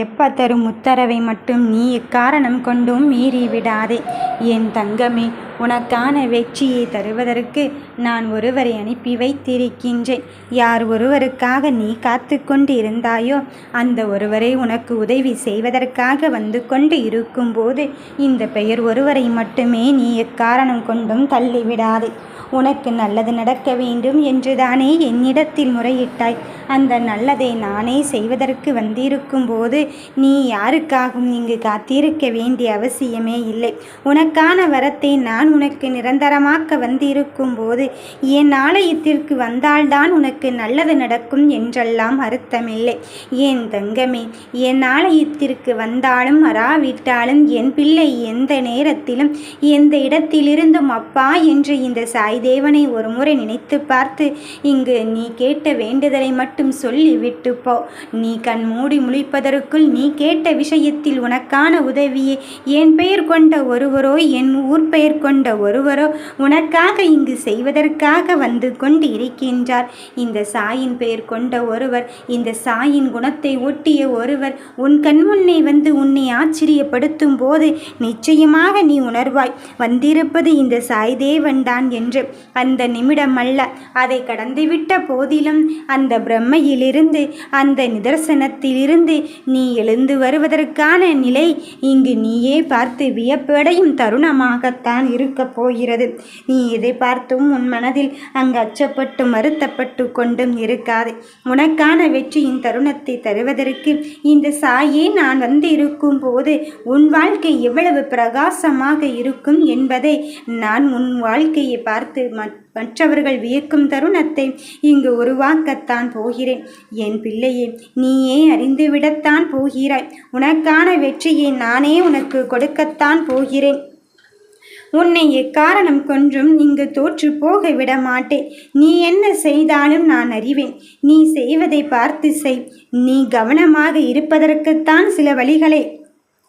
எப்போ தரும் உத்தரவை மட்டும் நீ எக்காரணம் கொண்டும் மீறிவிடாதே. என் தங்கமே உனக்கான வெற்றியை தருவதற்கு நான் ஒருவரை அனுப்பி வைத்திருக்கின்றேன். யார் ஒருவருக்காக நீ காத்து கொண்டு இருந்தாயோ அந்த ஒருவரை உனக்கு உதவி செய்வதற்காக வந்து கொண்டு இருக்கும்போது இந்த பெயர் ஒருவரை மட்டுமே நீ எக்காரணம் கொண்டும் தள்ளிவிடாதே. உனக்கு நல்லது நடக்க வேண்டும் என்றுதானே என்னிடத்தில் முறையிட்டாய். அந்த நல்லதை நானே செய்வதற்கு வந்திருக்கும் போது நீ யாருக்காகவும் இங்கு காத்திருக்க வேண்டிய அவசியமே இல்லை. உனக்கான வரத்தை நான் உனக்கு நிரந்தரமாக்க வந்திருக்கும் போது என் ஆலயத்திற்கு வந்தால்தான் உனக்கு நல்லது நடக்கும் என்றெல்லாம் அர்த்தமில்லை. என் தங்கமே என் ஆலயத்திற்கு வந்தாலும் வராவிட்டாலும் என் பிள்ளை எந்த நேரத்திலும் எந்த இடத்திலிருந்தும் அப்பா என்று இந்த சாய் தேவனை ஒரு முறை நினைத்து பார்த்து இங்கு நீ கேட்ட வேண்டுதலை மட்டும் சொல்லிவிட்டு போ. நீ கண் மூடி முழிப்பதற்குள் நீ கேட்ட விஷயத்தில் உனக்கான உதவியே. என் பெயர் கொண்ட ஒருவரோ என் ஊர் பெயர் கொண்ட ஒருவரோ உனக்காக இங்கு செய்வதற்காக வந்து கொண்டு இருக்கின்றார் இந்த சாயின் பெயர் கொண்ட ஒருவர் இந்த சாயின் குணத்தை ஒட்டிய ஒருவர் உன் கண் முன்னே வந்து உன்னை ஆச்சரியப்படுத்தும் போது நிச்சயமாக நீ உணர்வாய். வந்திருப்பது இந்த சாய்தேவன் தான் என்று அந்த நிமிடம் அல்ல அதை கடந்துவிட்ட போதிலும் அந்த பிரம்மையிலிருந்து அந்த நிதர்சனத்திலிருந்து நீ எழுந்து வருவதற்கான நிலை இங்கு நீயே பார்த்து வியப்படையும் தருணமாகத்தான் இருக்கப் போகிறது. நீ எதை பார்த்தும் உன் மனதில் அங்கு அச்சப்பட்டு மறுத்தப்பட்டு கொண்டும் இருக்காது. உனக்கான வெற்றியின் தருணத்தை தருவதற்கு இந்த சாயே நான் வந்து இருக்கும் போது உன் வாழ்க்கை எவ்வளவு பிரகாசமாக இருக்கும் என்பதை நான் உன் வாழ்க்கையை பார்த்து மற்றவர்கள் வியக்கும் தருணத்தை இங்கு உருவாக்கத்தான் போகிறேன். என் பிள்ளையே நீயே அறிந்துவிடத்தான் போகிறாய். உனக்கான வெற்றியை நானே உனக்கு கொடுக்கத்தான் போகிறேன். உன்னை எக்காரணம் கொன்றும் இங்கு தோற்று போக விட மாட்டேன் நீ என்ன செய்தாலும் நான் அறிவேன். நீ செய்வதை பார்த்து செய். நீ கவனமாக இருப்பதற்குத்தான் சில வழிகளை.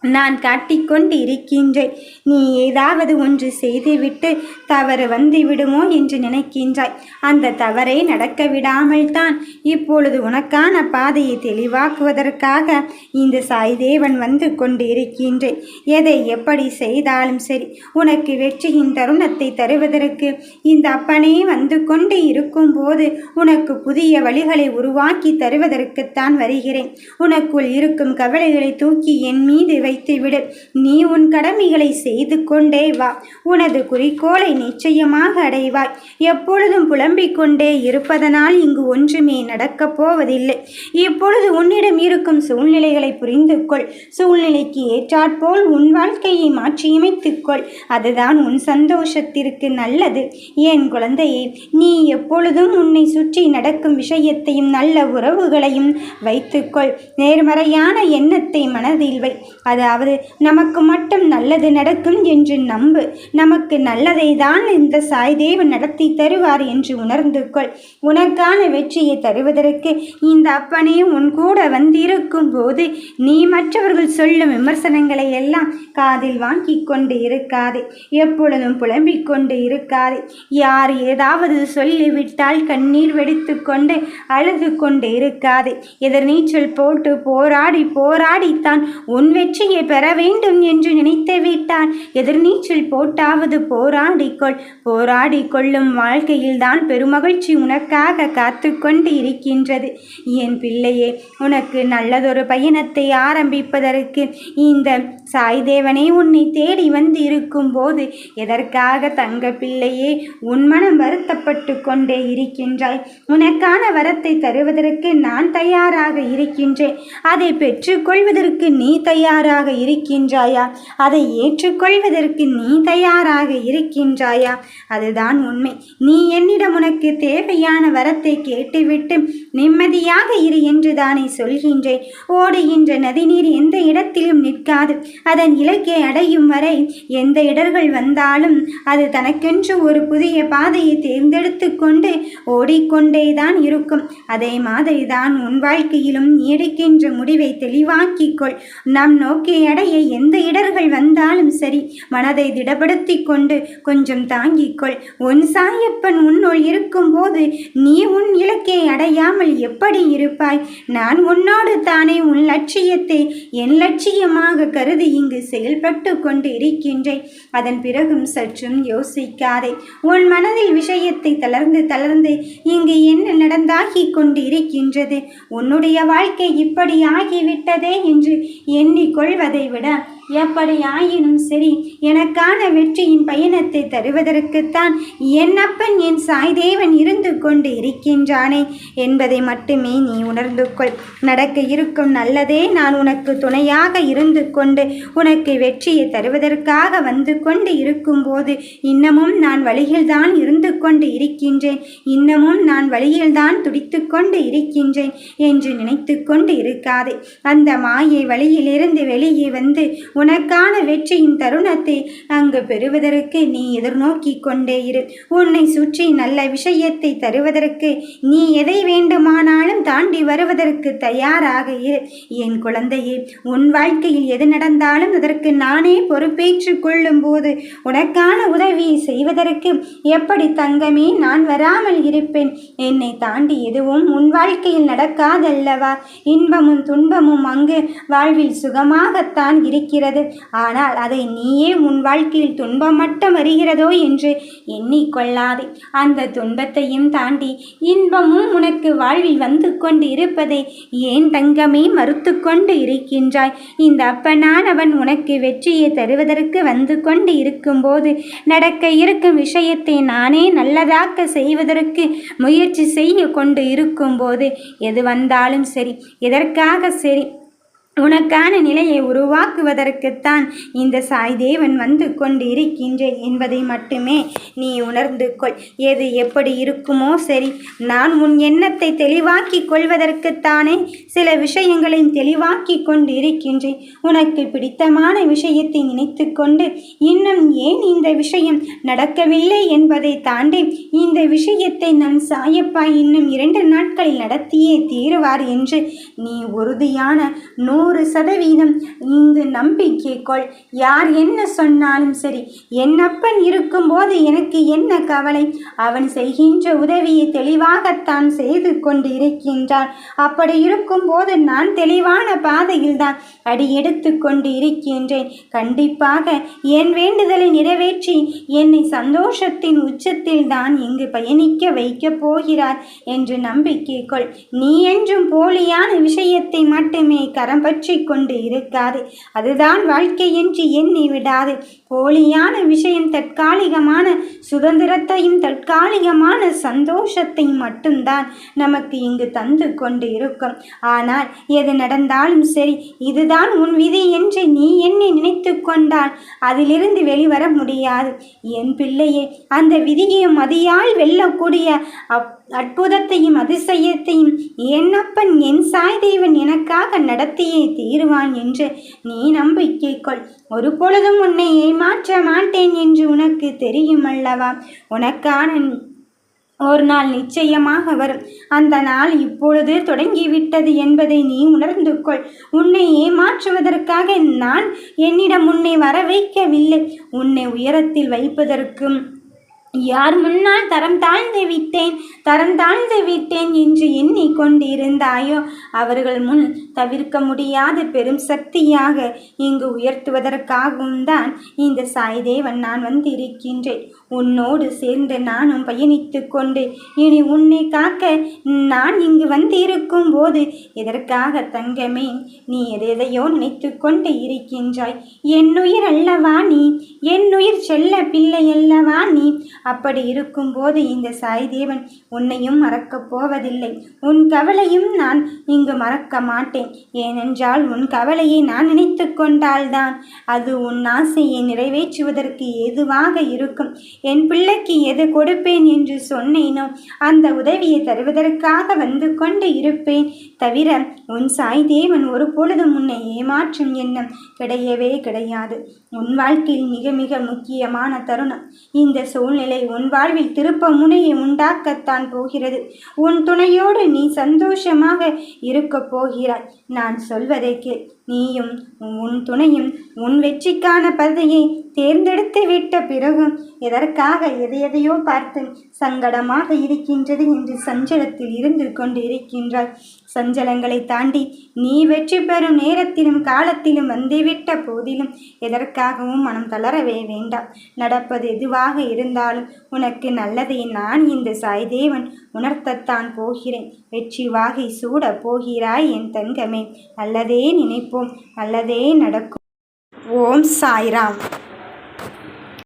நான் காட்டிக்கொண்டு இருக்கின்றேன் நீ ஏதாவது ஒன்று செய்துவிட்டு தவறு வந்து விடுமோ என்று நினைக்கின்றாய். அந்த தவறை நடக்க விடாமல் தான் இப்பொழுது உனக்கான பாதையை தெளிவாக்குவதற்காக இந்த சாய்தேவன் வந்து கொண்டு இருக்கின்றேன் எதை எப்படி செய்தாலும் சரி உனக்கு வெற்றியின் தருணத்தை தருவதற்கு இந்த அப்பனே வந்து கொண்டு இருக்கும்போது உனக்கு புதிய வழிகளை உருவாக்கி தருவதற்குத்தான் வருகிறேன். உனக்குள் இருக்கும் கவலைகளை தூக்கி என் மீது வை. வைத்துவிடு. நீ உன் கடமைகளை செய்து கொண்டே வா. உனது குறிக்கோளை நிச்சயமாக அடைவாய். எப்பொழுதும் புலம்பிக் கொண்டே இருப்பதனால் இங்கு ஒன்றுமே நடக்கப் போவதில்லை. இப்பொழுது உன்னிடம் இருக்கும் சூழ்நிலைகளை புரிந்து கொள் சூழ்நிலைக்கு ஏற்றாற்போல் உன் வாழ்க்கையை மாற்றியமைத்துக்கொள். அதுதான் உன் சந்தோஷத்திற்கு நல்லது. என் குழந்தையே நீ எப்பொழுதும் உன்னை சுற்றி நடக்கும் விஷயத்தையும் நல்ல உறவுகளையும் வைத்துக்கொள். நேர்மறையான எண்ணத்தை மனதில் வை. அது அவர் நமக்கு மட்டும் நல்லது நடக்கும் என்று நம்பு. நமக்கு நல்லதை தான் இந்த சாய்தேவன் நடத்தி தருவார் என்று உணர்ந்து கொள். உனக்கான வெற்றியை தருவதற்கு இந்த அப்பனே உன் கூட வந்திருக்கும் போது நீ மற்றவர்கள் சொல்லும் விமர்சனங்களை எல்லாம் காதில் வாங்கி கொண்டு இருக்காது. எப்பொழுதும் புலம்பிக் கொண்டு இருக்காது. யார் ஏதாவது சொல்லிவிட்டால் கண்ணீர் வெடித்து கொண்டு அழுது கொண்டு இருக்காது. எதிர்நீச்சல் போட்டு போராடி போராடித்தான் உன் வெற்றி வெற்றியை பெற வேண்டும் என்று நினைத்து விட்டான். எதிர்நீச்சல் போட்டாவது போராடிக்கொள். போராடி கொள்ளும் வாழ்க்கையில்தான் பெருமகிழ்ச்சி உனக்காக காத்து கொண்டு இருக்கின்றது. என் பிள்ளையே உனக்கு நல்லதொரு பயணத்தை ஆரம்பிப்பதற்கு இந்த சாய்தேவனே உன்னை தேடி வந்து இருக்கும் போது எதற்காக தங்க பிள்ளையே உன் மனம் வருத்தப்பட்டு கொண்டே இருக்கின்றாய்? உனக்கான வரத்தை தருவதற்கு நான் தயாராக இருக்கின்றேன். அதை பெற்றுக்கொள்வதற்கு நீ தயாராக இருக்கின்றாயா? அதை ஏற்றுக்கொள்வதற்கு நீ தயாராக இருக்கின்றாயா? அதுதான் உண்மை. நீ என்னிடம் உனக்கு தேவையான வரத்தை கேட்டுவிட்டு நிம்மதியாக இரு என்று தானே சொல்கின்றேன். ஓடுகின்ற நதிநீர் எந்த இடத்திலும் நிற்காது. அதன் இலக்கை அடையும் வரை எந்த இடர்கள் வந்தாலும் அது தனக்கென்று ஒரு புதிய பாதையை தேர்ந்தெடுத்து கொண்டு ஓடிக்கொண்டேதான் இருக்கும். அதே மாதிரி தான் உன் வாழ்க்கையிலும் நீடிக்கின்ற முடிவை தெளிவாக்கிக்கொள் நம் நோக்க வாழ்க்கை அடைய எந்த இடர்கள் வந்தாலும் சரி மனதை திடப்படுத்தி கொண்டு கொஞ்சம் தாங்கிக்கொள் உன் சாயப்பன் உன்னுள் இருக்கும்போது நீ உன் இலக்கை அடையாமல் எப்படி இருப்பாய்? நான் உன்னோடு தானே உன் லட்சியத்தை என் லட்சியமாக கருதி இங்கு செயல்பட்டு கொண்டு இருக்கின்றேன் அதன் பிறகும் சற்றும் யோசிக்காதே. உன் மனதில் விஷயத்தை தளர்ந்து தளர்ந்து இங்கு என்ன நடந்தாகி கொண்டு இருக்கின்றது உன்னுடைய வாழ்க்கை இப்படி ஆகிவிட்டதே என்று எண்ணிக்கொள்வதை விட எப்படியாயினும் சரி எனக்கான வெற்றியின் பயணத்தை தருவதற்குத்தான் என் அப்பன் என் சாய்தேவன் இருந்து கொண்டு இருக்கின்றானே என்பதை மட்டுமே நீ உணர்ந்து கொள். நடக்க இருக்கும் நல்லதே நான் உனக்கு துணையாக இருந்து கொண்டு உனக்கு வெற்றியை தருவதற்காக வந்து கொண்டு இருக்கும்போது இன்னமும் நான் வழியில்தான் இருந்து கொண்டு இருக்கின்றேன். இன்னமும் நான் வழியில்தான் துடித்து கொண்டு இருக்கின்றேன் என்று நினைத்து கொண்டு இருக்காதே. அந்த மாயை வழியிலிருந்து வெளியே வந்து உனக்கான வெற்றியின் தருணத்தை அங்கு பெறுவதற்கு நீ எதிர்நோக்கி கொண்டே இரு. உன்னை சுற்றி நல்ல விஷயத்தை தருவதற்கு நீ எதை வேண்டுமானாலும் தாண்டி வருவதற்கு தயாராக இரு. என் குழந்தையே உன் வாழ்க்கையில் எது நடந்தாலும் அதற்கு நானே பொறுப்பேற்றுக் கொள்ளும் போது உனக்கான உதவியை செய்வதற்கு எப்படி தங்கமே நான் வராமல் இருப்பேன். என்னை தாண்டி எதுவும் உன் வாழ்க்கையில் நடக்காதல்லவா? இன்பமும் துன்பமும் அங்கு வாழ்வில் சுகமாகத்தான் இருக்கிறது. ஆனால் அதை நீயே உன் வாழ்க்கையில் துன்பம் மட்டும் வருகிறதோ என்று எண்ணிக்கொள்ளாதே. அந்த துன்பத்தையும் தாண்டி இன்பமும் உனக்கு வாழ்வில் வந்து கொண்டு இருப்பதை ஏன் தங்கமே மறுத்து கொண்டு இருக்கின்றாய்? இந்த அப்பனானவன் உனக்கு வெற்றியை தருவதற்கு வந்து கொண்டு இருக்கும்போது நடக்க இருக்கும் விஷயத்தை நானே நல்லதாக்க செய்வதற்கு முயற்சி செய்ய கொண்டு இருக்கும்போது எது வந்தாலும் சரி எதற்காக சரி? உனக்கான நிலையை உருவாக்குவதற்குத்தான் இந்த சாய் தேவன் வந்து கொண்டு இருக்கின்றேன் என்பதை மட்டுமே நீ உணர்ந்து கொள். எது எப்படி இருக்குமோ சரி நான் உன் எண்ணத்தை தெளிவாக்கி கொள்வதற்குத்தானே சில விஷயங்களையும் தெளிவாக்கி கொண்டு இருக்கின்றேன் உனக்கு பிடித்தமான விஷயத்தை நினைத்து கொண்டு இன்னும் ஏன் இந்த விஷயம் நடக்கவில்லை என்பதை தாண்டி இந்த விஷயத்தை நான் சாயப்பா இன்னும் இரண்டு நாட்களில் நடத்தியே தீருவார் என்று நீ உறுதியான நோ நூறு சதவீதம் இங்கு நம்பிக்கை கொள் யார் என்ன சொன்னாலும் சரி என்னப்பன் இருக்கும்போது எனக்கு என்ன கவலை? அவன் செய்கின்ற உதவியை தெளிவாகத்தான் செய்து கொண்டு இருக்கின்றான் அப்படி இருக்கும்போது நான் தெளிவான பாதையில் தான் அடி எடுத்து கொண்டு இருக்கின்றேன் கண்டிப்பாக என் வேண்டுதலை நிறைவேற்றி என்னை சந்தோஷத்தின் உச்சத்தில் தான் இங்கு பயணிக்க வைக்கப் போகிறார். என்று நம்பிக்கை கொள் நீ என்றும் போலியான விஷயத்தை மட்டுமே கரம் பற்றி கொண்டு இருக்காது. அதுதான் வாழ்க்கை என்று எண்ணி விடாது. போலியான விஷயம் தற்காலிகமான சுதந்திரத்தையும் தற்காலிகமான சந்தோஷத்தையும் மட்டும்தான் நமக்கு இங்கு தந்து கொண்டு இருக்கும் ஆனால் எது நடந்தாலும் சரி இதுதான் உன் விதி என்று நீ என்னை நினைத்து கொண்டால் அதிலிருந்து வெளிவர முடியாது. என் பிள்ளையே அந்த விதியை மதியால் வெல்லக்கூடிய அப் அற்புதத்தையும் அதிசயத்தையும் என்னப்பன் என் சாய் தேவன் எனக்காக நடத்தியே தீருவான் என்று நீ நம்பிக்கை கொள். ஒரு பொழுதும் உன்னை ஏமாற்ற மாட்டேன் என்று உனக்கு தெரியும் அல்லவா? உனக்கான ஒரு நாள் நிச்சயமாக வரும். அந்த நாள் இப்பொழுது தொடங்கிவிட்டது என்பதை நீ உணர்ந்து கொள். உன்னை ஏமாற்றுவதற்காக நான் என்னிடம் உன்னை வர வைக்கவில்லை உன்னை உயரத்தில் வைப்பதற்கும் யார் முன்னால் தரம் தாழ்ந்து விட்டேன் தரம் தாழ்ந்து விட்டேன் என்று எண்ணி கொண்டிருந்தாயோ? அவர்கள் முன் தவிர்க்க முடியாத பெரும் சக்தியாக இங்கு உயர்த்துவதற்காகவும் தான் இந்த சாய்தேவன் நான் வந்திருக்கின்றேன். உன்னோடு சேர்ந்து நானும் பயணித்து கொண்டு இனி உன்னை காக்க நான் இங்கு வந்திருக்கும் போது எதற்காக தங்கமே? நீ எதையோ நினைத்து கொண்டு இருக்கின்றாய். என்னுயிர் அல்லவா நீ? என்னுயிர் செல்ல பிள்ளை அல்லவா நீ? அப்படி இருக்கும்போது இந்த சாய்தேவன் உன்னையும் மறக்கப் போவதில்லை. உன் கவலையும் நான் இங்கு மறக்க மாட்டேன். ஏனென்றால் உன் கவலையை நான் நினைத்து கொண்டால்தான். அது உன் ஆசையை நிறைவேற்றுவதற்கு எதுவாக இருக்கும். என் பிள்ளைக்கு எது கொடுப்பேன் என்று சொன்னேனோ அந்த உதவியை தருவதற்காக வந்து கொண்டு இருப்பேன். தவிர உன் சாய்தேவன் ஒரு பொழுதும் உன்னை ஏமாற்றும் எண்ணம் கிடையவே கிடையாது. உன் வாழ்க்கையில் மிக மிக முக்கியமான தருணம். இந்த சூழ்நிலை உன் வாழ்வில் திருப்ப முனையை உண்டாக்கத்தான் போகிறது. உன் துணையோடு நீ சந்தோஷமாக இருக்கப் போகிறாய். நான் சொல்வதை கேள். நீயும் உன் துணையும் உன் வெற்றிக்கான பதவியை தேர்ந்தெடுத்து விட்ட பிறகும் எதற்காக எதை எதையோ பார்த்து சங்கடமாக இருக்கின்றது என்று சஞ்சலத்தில் இருந்து கொண்டு இருக்கின்றாய் சஞ்சலங்களை தாண்டி நீ வெற்றி பெறும் நேரத்திலும் காலத்திலும் வந்துவிட்ட போதிலும் எதற்காகவும் மனம் தளர தளரவே வேண்டாம். நடப்பது எதுவாக இருந்தாலும் உனக்கு நல்லதை நான் இந்த சாய்தேவன் உணர்த்தத்தான் போகிறேன். வெற்றி வாகை சூட போகிறாய் என் தங்கமே. நல்லதே நினைப்போம். நல்லதே நடக்கும். ஓம் சாய்ராம்.